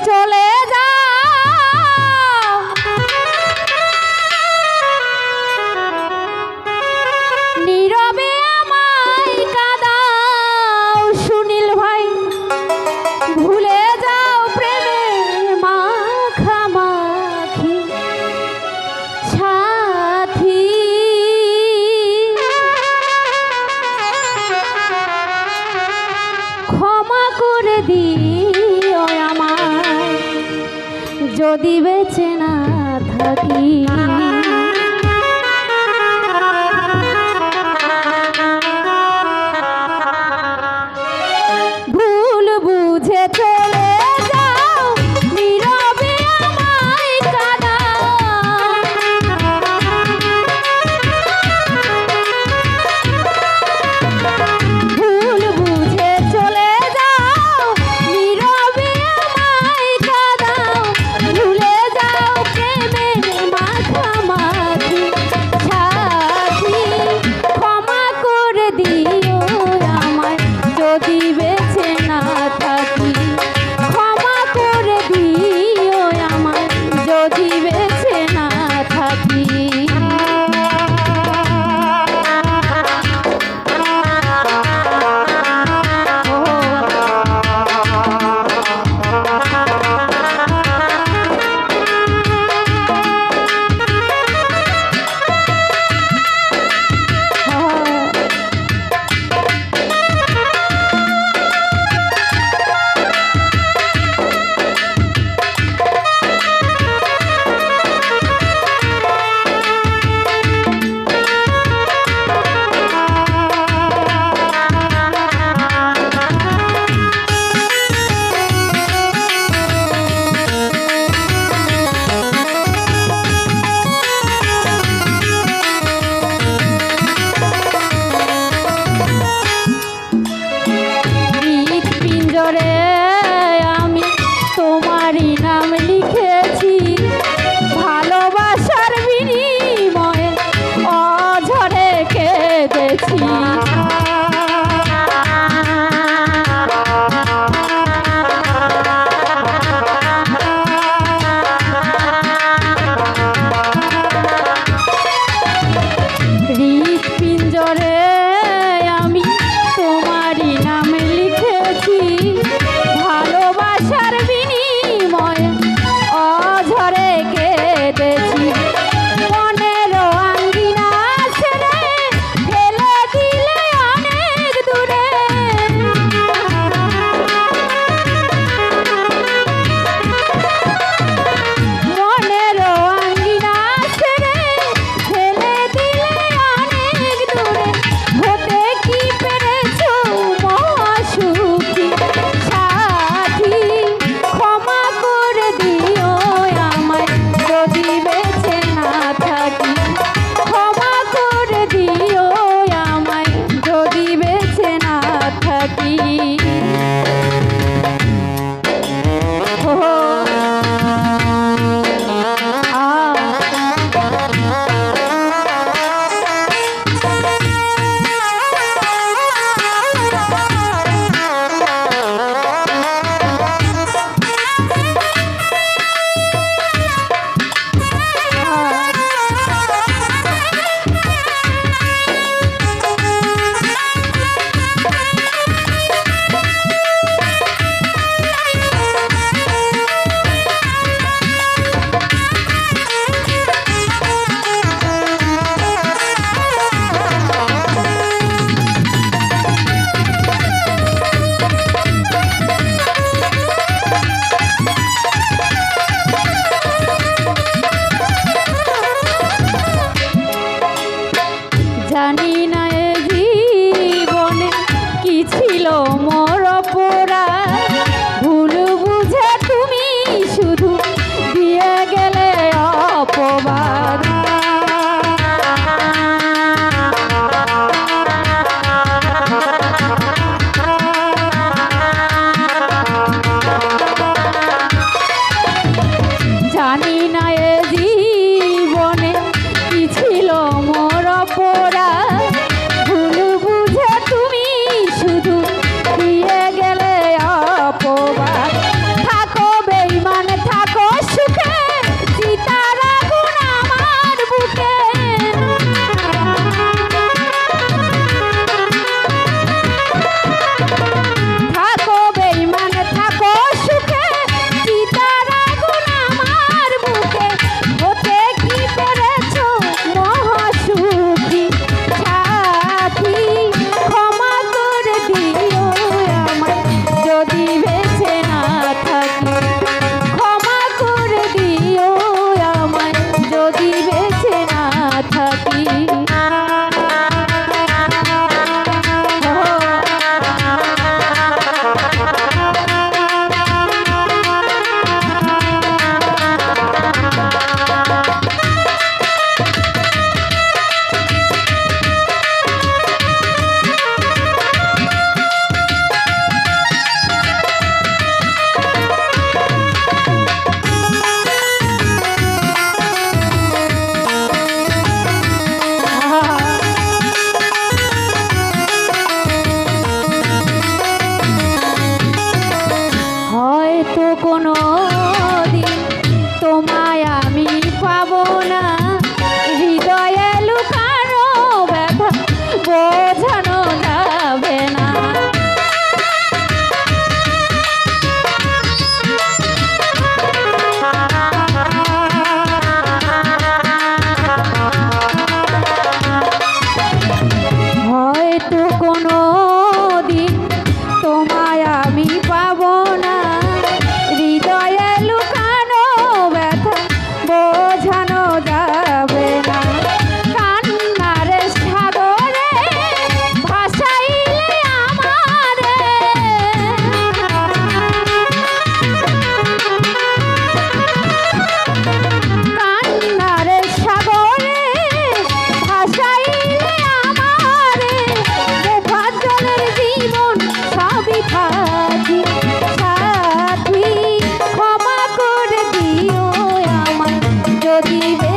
走嘞 যদি বেছে না থাকি your head. ছিল মোর পোড়া ভুল বুঝে তুমি শুধু দিয়ে গেলে অপবাদ। দিবে যদি